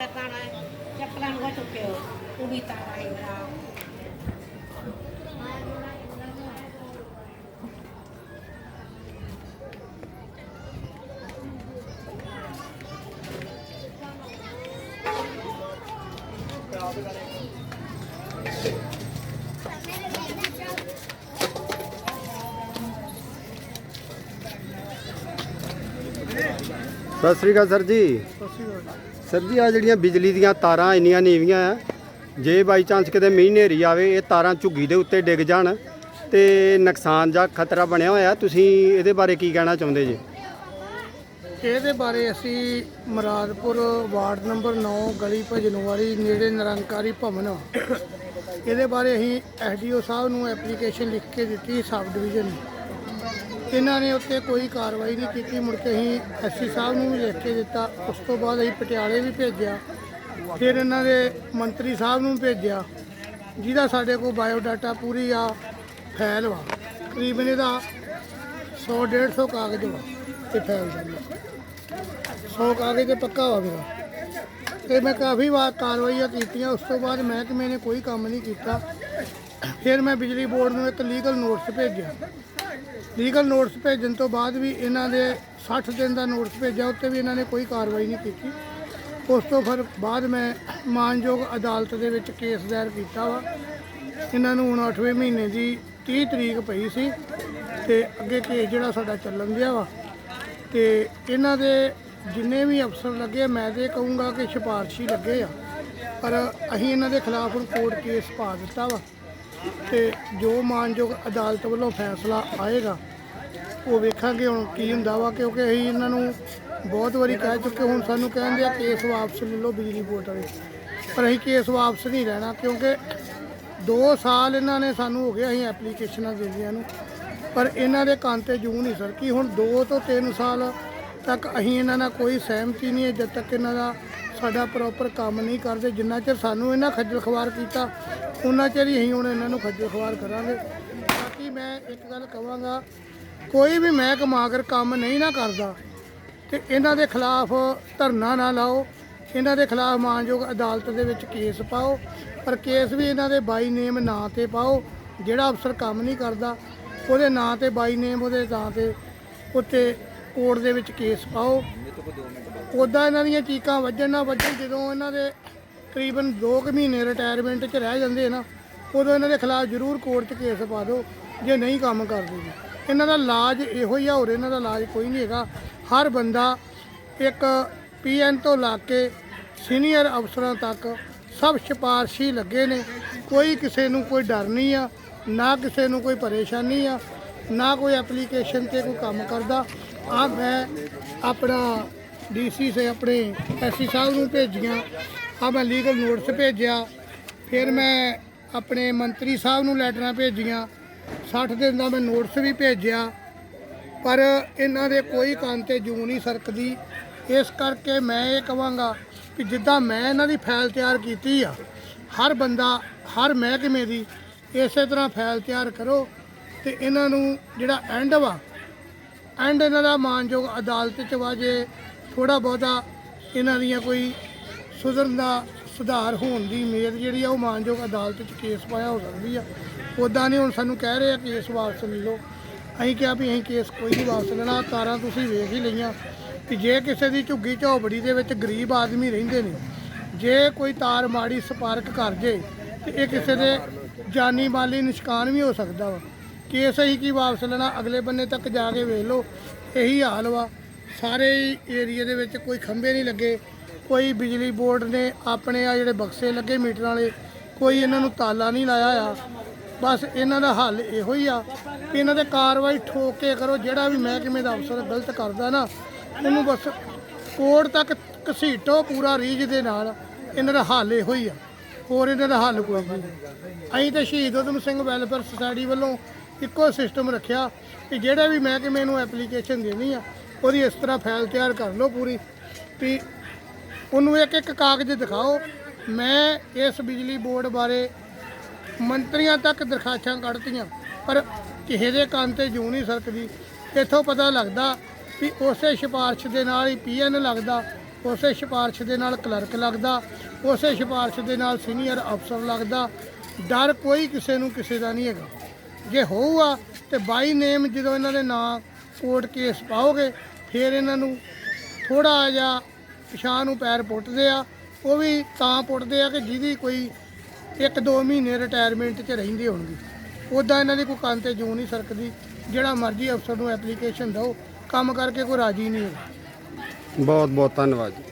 ਖਾਣਾ ਹੈ ਚੱਪਲਾਂ ਨੂੰ ਚੁੱਕਿਓ ਕੁੜੀ ਤਾਂ ਆਈ ਬਰਾ ਸਤਿ ਸ੍ਰੀ ਅਕਾਲ ਸਰ ਜੀ। ਸਰ ਜੀ ਆ ਜਿਹੜੀਆਂ ਬਿਜਲੀ ਦੀਆਂ ਤਾਰਾਂ ਇੰਨੀਆਂ ਨੀਵੀਆਂ ਆ, ਜੇ ਬਾਈ ਚਾਂਸ ਕਿਤੇ ਮੀਂਹ ਹਨੇਰੀ ਆਵੇ, ਇਹ ਤਾਰਾਂ ਝੁੱਗੀ ਦੇ ਉੱਤੇ ਡਿੱਗ ਜਾਣ ਤੇ ਨੁਕਸਾਨ ਜਾਂ ਖਤਰਾ ਬਣਿਆ ਹੋਇਆ, ਤੁਸੀਂ ਇਹਦੇ ਬਾਰੇ ਕੀ ਕਹਿਣਾ ਚਾਹੁੰਦੇ ਜੀ? ਇਹਦੇ ਬਾਰੇ ਅਸੀਂ ਮੁਰਾਦਪੁਰ ਵਾਰਡ ਨੰਬਰ 9 ਗਲੀ ਭਜਨਵਾਲੀ ਨੇੜੇ ਨਿਰੰਕਾਰੀ ਭਵਨ ਇਹਦੇ ਬਾਰੇ ਅਸੀਂ ਐਸਡੀਓ ਸਾਹਿਬ ਨੂੰ ਐਪਲੀਕੇਸ਼ਨ ਲਿਖ ਕੇ ਦਿੱਤੀ, ਸਬ ਡਿਵੀਜ਼ਨ ਨੂੰ। ਇਹਨਾਂ ਨੇ ਉੱਤੇ ਕੋਈ ਕਾਰਵਾਈ ਨਹੀਂ ਕੀਤੀ, ਮੁੜ ਕੇ ਅਸੀਂ ਐਸਸੀ ਸਾਹਿਬ ਨੂੰ ਵੀ ਲਿਖ ਕੇ ਦਿੱਤਾ, ਉਸ ਤੋਂ ਬਾਅਦ ਅਸੀਂ ਪਟਿਆਲੇ ਵੀ ਭੇਜਿਆ, ਫਿਰ ਇਹਨਾਂ ਦੇ ਮੰਤਰੀ ਸਾਹਿਬ ਨੂੰ ਭੇਜਿਆ, ਜਿਹਦਾ ਸਾਡੇ ਕੋਲ ਬਾਇਓ ਡਾਟਾ ਪੂਰੀ ਆ, ਫੈਲ ਵਾ, ਤਕਰੀਬਨ ਇਹਦਾ 100 150 ਕਾਗਜ਼ ਵਾ, ਇਹ ਫੈਲ ਦਾ 100 ਕਾਗਜ਼ ਤੇ ਪੱਕਾ ਵਾ ਮੇਰਾ। ਤੇ ਮੈਂ ਕਾਫੀ ਵਾਰ ਕਾਰਵਾਈਆਂ ਕੀਤੀਆਂ, ਉਸ ਤੋਂ ਬਾਅਦ ਮਹਿਕਮੇ ਨੇ ਕੋਈ ਕੰਮ ਨਹੀਂ ਕੀਤਾ। ਫਿਰ ਮੈਂ ਬਿਜਲੀ ਬੋਰਡ ਨੂੰ ਇੱਕ ਲੀਗਲ ਨੋਟਿਸ ਭੇਜਿਆ। ਲੀਗਲ ਨੋਟਿਸ ਭੇਜਣ ਤੋਂ ਬਾਅਦ ਵੀ ਇਹਨਾਂ ਦੇ 60 ਦਿਨ ਦਾ ਨੋਟਿਸ ਭੇਜਿਆ, ਉੱਤੇ ਵੀ ਇਹਨਾਂ ਨੇ ਕੋਈ ਕਾਰਵਾਈ ਨਹੀਂ ਕੀਤੀ। ਉਸ ਤੋਂ ਫਿਰ ਬਾਅਦ ਮੈਂ ਮਾਨਯੋਗ ਅਦਾਲਤ ਦੇ ਵਿੱਚ ਕੇਸ ਦਾਇਰ ਕੀਤਾ ਵਾ। ਇਹਨਾਂ ਨੂੰ ਹੁਣ 8ਵੇਂ ਮਹੀਨੇ ਦੀ 30 ਤਰੀਕ ਪਈ ਸੀ ਤੇ ਅੱਗੇ ਕੇਸ ਜਿਹੜਾ ਸਾਡਾ ਚੱਲਣ ਦਿਆ ਵਾ। ਤੇ ਇਹਨਾਂ ਦੇ ਜਿੰਨੇ ਵੀ ਅਫਸਰ ਲੱਗੇ ਮੈਂ ਤੇ ਇਹ ਕਹੂੰਗਾ ਕਿ ਸਿਫਾਰਸ਼ੀ ਲੱਗੇ ਆ। ਪਰ ਅਸੀਂ ਇਹਨਾਂ ਦੇ ਖਿਲਾਫ ਹੁਣ ਕੋਰਟ ਕੇਸ ਪਾ ਦਿੱਤਾ ਵਾ। ਤੇ ਜੋ ਮਾਨਯੋਗ ਅਦਾਲਤ ਵੱਲੋਂ ਫੈਸਲਾ ਆਏਗਾ, ਉਹ ਵੇਖਾਂਗੇ ਹੁਣ ਕੀ ਹੁੰਦਾ ਵਾ, ਕਿਉਂਕਿ ਅਸੀਂ ਇਹਨਾਂ ਨੂੰ ਬਹੁਤ ਵਾਰੀ ਕਹਿ ਚੁੱਕੇ, ਹੁਣ ਸਾਨੂੰ ਕਹਿੰਦੇ ਆ ਕੇਸ ਵਾਪਸ ਲੈ ਲਓ ਬਿਜਲੀ ਬੋਰਡ ਵਾਲੇ। ਪਰ ਅਸੀਂ ਕੇਸ ਵਾਪਸ ਨਹੀਂ ਲੈਣਾ, ਕਿਉਂਕਿ 2 ਸਾਲ ਇਹਨਾਂ ਨੇ ਸਾਨੂੰ ਹੋ ਗਿਆ ਅਸੀਂ ਐਪਲੀਕੇਸ਼ਨਾਂ ਦਿੰਦਿਆਂ ਨੂੰ, ਪਰ ਇਹਨਾਂ ਦੇ ਕੰਨ ਤੇ ਜੂ ਨਹੀਂ ਸਰ। ਸਰਕੀ ਹੁਣ 2 ਤੋਂ 3 ਸਾਲ ਤੱਕ ਅਸੀਂ ਇਹਨਾਂ ਨਾਲ ਕੋਈ ਸਹਿਮਤੀ ਨਹੀਂ ਹੈ, ਜਦ ਤੱਕ ਇਹਨਾਂ ਦਾ ਸਾਡਾ ਪ੍ਰੋਪਰ ਕੰਮ ਨਹੀਂ ਕਰਦੇ। ਜਿੰਨਾ ਚਿਰ ਸਾਨੂੰ ਇਹਨਾਂ ਖੱਜਲ ਖਵਾਰ ਕੀਤਾ ਉਹਨਾਂ ਚਿਰ ਹੀ ਅਸੀਂ ਹੁਣ ਇਹਨਾਂ ਨੂੰ ਖੱਜਲ ਖਵਾਰ ਕਰਾਂਗੇ। ਬਾਕੀ ਮੈਂ ਇੱਕ ਗੱਲ ਕਹਾਂਗਾ ਕੋਈ ਵੀ ਮਹਿਕਮਾ ਅਗਰ ਕੰਮ ਨਹੀਂ ਨਾ ਕਰਦਾ, ਤੇ ਇਹਨਾਂ ਦੇ ਖਿਲਾਫ ਧਰਨਾ ਨਾ ਲਾਓ, ਇਹਨਾਂ ਦੇ ਖਿਲਾਫ ਮਾਨਯੋਗ ਅਦਾਲਤ ਦੇ ਵਿੱਚ ਕੇਸ ਪਾਓ, ਪਰ ਕੇਸ ਵੀ ਇਹਨਾਂ ਦੇ ਬਾਈ ਨੇਮ ਨਾਂ ਤੇ ਪਾਓ, ਜਿਹੜਾ ਅਫਸਰ ਕੰਮ ਨਹੀਂ ਕਰਦਾ, ਉਹਦੇ ਨਾਂ ਤੇ ਬਾਈ ਨੇਮ ਉਹਦੇ ਨਾਂ ਤੇ ਉੱਤੇ ਕੋਰਟ ਦੇ ਵਿੱਚ ਕੇਸ ਪਾਓ। ਉਦਾਂ ਇਹਨਾਂ ਦੀਆਂ ਚੀਕਾਂ ਵੱਜਣ ਨਾ ਵੱਜਣ, ਜਦੋਂ ਇਹਨਾਂ ਦੇ ਤਕਰੀਬਨ 2 ਕੁ ਮਹੀਨੇ ਰਿਟਾਇਰਮੈਂਟ 'ਚ ਰਹਿ ਜਾਂਦੇ ਨਾ, ਉਦੋਂ ਇਹਨਾਂ ਦੇ ਖਿਲਾਫ ਜ਼ਰੂਰ ਕੋਰਟ 'ਚ ਕੇਸ ਪਾ ਦਿਓ, ਜੇ ਨਹੀਂ ਕੰਮ ਕਰਦੇ ਜੀ। ਇਹਨਾਂ ਦਾ ਇਲਾਜ ਇਹੋ ਹੀ ਆ, ਹੋਰ ਇਹਨਾਂ ਦਾ ਇਲਾਜ ਕੋਈ ਨਹੀਂ ਹੈਗਾ। ਹਰ ਬੰਦਾ ਇੱਕ ਪੀਐਨ ਤੋਂ ਲਾ ਕੇ ਸੀਨੀਅਰ ਅਫਸਰਾਂ ਤੱਕ ਸਭ ਸਿਫਾਰਸ਼ੀ ਲੱਗੇ ਨੇ। ਕੋਈ ਕਿਸੇ ਨੂੰ ਕੋਈ ਡਰ ਨਹੀਂ ਆ, ਨਾ ਕਿਸੇ ਨੂੰ ਕੋਈ ਪਰੇਸ਼ਾਨੀ ਆ, ਨਾ ਕੋਈ ਐਪਲੀਕੇਸ਼ਨ ਤੇ ਕੋਈ ਕੰਮ ਕਰਦਾ। ਆ ਮੈਂ ਆਪਣਾ ਡੀਸੀ ਸੇ ਆਪਣੇ ਐਸਸੀ ਸਾਹਿਬ ਨੂੰ ਭੇਜੀਆਂ। ਆ ਮੈਂ ਲੀਗਲ ਨੋਟਿਸ ਭੇਜਿਆ। ਫਿਰ ਮੈਂ ਆਪਣੇ ਮੰਤਰੀ ਸਾਹਿਬ ਨੂੰ ਲੈਟਰਾਂ ਭੇਜੀਆਂ। 60 ਦਿਨ ਦਾ ਮੈਂ ਨੋਟਿਸ ਵੀ ਭੇਜਿਆ। ਪਰ ਇਹਨਾਂ ਦੇ ਕੋਈ ਕੰਨ ਤੇ ਜੂ ਨਹੀਂ ਸਰਕਦੀ। ਇਸ ਕਰਕੇ ਮੈਂ ਇਹ ਕਹਾਂਗਾ ਕਿ ਜਿੱਦਾਂ ਮੈਂ ਇਹਨਾਂ ਦੀ ਫਾਈਲ ਤਿਆਰ ਕੀਤੀ ਆ, ਹਰ ਬੰਦਾ, ਹਰ ਮਹਿਕਮੇ ਦੀ ਇਸੇ ਤਰ੍ਹਾਂ ਫਾਈਲ ਤਿਆਰ ਕਰੋ ਤੇ ਇਹਨਾਂ ਨੂੰ ਜਿਹੜਾ ਐਂਡ ਵਾ ਐਂਡ ਇਹਨਾਂ ਦਾ ਮਾਨਯੋਗ ਅਦਾਲਤ ਚ ਵਾ ਜੇ ਥੋੜਾ ਬਹੁਤਾ ਇਹਨਾਂ ਦੀਆਂ ਕੋਈ ਸੁਧਰਨ ਦਾ ਸੁਧਾਰ ਹੋਣ ਦੀ ਉਮੀਦ ਜਿਹੜੀ ਆ, ਉਹ ਮਾਨਯੋਗ ਅਦਾਲਤ ਚ ਕੇਸ ਪਾਇਆ ਹੋ ਸਕਦੀ ਆ। ਉਦਾਂ ਨਹੀਂ ਹੁਣ ਸਾਨੂੰ ਕਹਿ ਰਹੇ ਆ ਕੇਸ ਵਾਪਸ ਲੈ ਲਓ। ਅਸੀਂ ਕਿਹਾ ਵੀ ਅਸੀਂ ਕੇਸ ਕੋਈ ਨਹੀਂ ਵਾਪਸ ਲੈਣਾ ਤਾਰਾਂ ਤੁਸੀਂ ਵੇਖ ਹੀ ਲਈਆਂ। ਕਿ ਜੇ ਕਿਸੇ ਦੀ ਝੁੱਗੀ ਝੋਬੜੀ ਦੇ ਵਿੱਚ ਗਰੀਬ ਆਦਮੀ ਰਹਿੰਦੇ ਨੇ, ਜੇ ਕੋਈ ਤਾਰ ਮਾੜੀ ਸਪਾਰਕ ਕਰ ਜੇ, ਤੇ ਇਹ ਕਿਸੇ ਦੇ ਜਾਨੀ ਮਾਲੀ ਨਿਸ਼ਕਾਨ ਵੀ ਹੋ ਸਕਦਾ ਵਾ। ਕੇਸ ਅਸੀਂ ਕੀ ਵਾਪਸ ਲੈਣਾ, ਅਗਲੇ ਬੰਨੇ ਤੱਕ ਜਾ ਕੇ ਵੇਖ ਲਓ। ਇਹੀ ਹਾਲ ਵਾ। ਸਾਰੇ ਏਰੀਆ ਦੇ ਵਿੱਚ ਕੋਈ ਖੰਭੇ ਨਹੀਂ ਲੱਗੇ, ਕੋਈ ਬਿਜਲੀ ਬੋਰਡ ਨੇ ਆਪਣੇ ਆ ਜਿਹੜੇ ਬਕਸੇ ਲੱਗੇ ਮੀਟਰਾਂ ਵਾਲੇ, ਕੋਈ ਇਹਨਾਂ ਨੂੰ ਤਾਲਾ ਨਹੀਂ ਲਾਇਆ ਆ। ਬਸ ਇਹਨਾਂ ਦਾ ਹੱਲ ਇਹੋ ਹੀ ਆ ਕਿ ਇਹਨਾਂ ਤੇ ਕਾਰਵਾਈ ਠੋਕ ਕੇ ਕਰੋ, ਜਿਹੜਾ ਵੀ ਮਹਿਕਮੇ ਦਾ ਅਫਸਰ ਗਲਤ ਕਰਦਾ ਨਾ, ਉਹਨੂੰ ਬਸ ਕੋਰਟ ਤੱਕ ਘਸੀਟੋ ਪੂਰਾ ਰੀਝ ਦੇ ਨਾਲ ਇਹਨਾਂ ਦਾ ਹੱਲ ਇਹੋ ਹੀ ਆ। ਹੋਰ ਇਹਨਾਂ ਦਾ ਹੱਲ ਕੋਈ ਨਹੀਂ। ਅਸੀਂ ਤਾਂ ਸ਼ਹੀਦ ਉਦਮ ਸਿੰਘ ਵੈਲਫੇਅਰ ਸੁਸਾਇਟੀ ਵੱਲੋਂ ਇੱਕੋ ਸਿਸਟਮ ਰੱਖਿਆ ਕਿ ਜਿਹੜੇ ਵੀ ਮਹਿਕਮੇ ਨੂੰ ਐਪਲੀਕੇਸ਼ਨ ਦੇਣੀ ਆ ਉਹਦੀ ਇਸ ਤਰ੍ਹਾਂ ਫਾਈਲ ਤਿਆਰ ਕਰ ਲਓ ਪੂਰੀ। ਵੀ ਉਹਨੂੰ ਇੱਕ ਇੱਕ ਕਾਗਜ਼ ਦਿਖਾਓ। ਮੈਂ ਇਸ ਬਿਜਲੀ ਬੋਰਡ ਬਾਰੇ ਮੰਤਰੀਆਂ ਤੱਕ ਦਰਖਾਸਤਾਂ ਕੱਢਤੀਆਂ, ਪਰ ਕਿਸੇ ਦੇ ਕੰਨ ਤੇ ਜੂ ਨਹੀਂ ਸਰਕਦੀ। ਇੱਥੋਂ ਪਤਾ ਲੱਗਦਾ ਵੀ ਉਸੇ ਸਿਫਾਰਿਸ਼ ਦੇ ਨਾਲ ਹੀ ਪੀਐਨ ਲੱਗਦਾ, ਉਸੇ ਸਿਫਾਰਿਸ਼ ਦੇ ਨਾਲ ਕਲਰਕ ਲੱਗਦਾ, ਉਸੇ ਸਿਫਾਰਿਸ਼ ਦੇ ਨਾਲ ਸੀਨੀਅਰ ਅਫਸਰ ਲੱਗਦਾ। ਡਰ ਕੋਈ ਕਿਸੇ ਨੂੰ ਕਿਸੇ ਦਾ ਨਹੀਂ ਹੈਗਾ। ਜੇ ਹੋਊਗਾ ਤੇ ਬਾਈ ਨੇਮ ਜਦੋਂ ਇਹਨਾਂ ਦੇ ਨਾਂ ਕੋਰਟ ਕੇਸ ਪਾਓਗੇ, ਫਿਰ ਇਹਨਾਂ ਨੂੰ ਥੋੜਾ ਜਿਹਾ ਪਿਛਾਂ ਨੂੰ ਪੈਰ ਪੁੱਟਦੇ ਆ। ਉਹ ਵੀ ਤਾਂ ਪੁੱਟਦੇ ਆ ਕਿ ਜਿਹਦੀ ਕੋਈ ਇੱਕ ਦੋ ਮਹੀਨੇ ਰਿਟਾਇਰਮੈਂਟ 'ਚ ਰਹਿੰਦੇ ਹੋਣਗੇ। ਉੱਦਾਂ ਇਹਨਾਂ ਦੀ ਕੋਈ ਕੰਨ ਤੇ ਜੂੰ ਨਹੀਂ ਸਰਕਦੀ। ਜਿਹੜਾ ਮਰਜ਼ੀ ਅਫਸਰ ਨੂੰ ਐਪਲੀਕੇਸ਼ਨ ਦਿਓ, ਕੰਮ ਕਰਕੇ ਕੋਈ ਰਾਜੀ ਨਹੀਂ ਹੈਗਾ ਬਹੁਤ ਬਹੁਤ ਧੰਨਵਾਦ ਜੀ।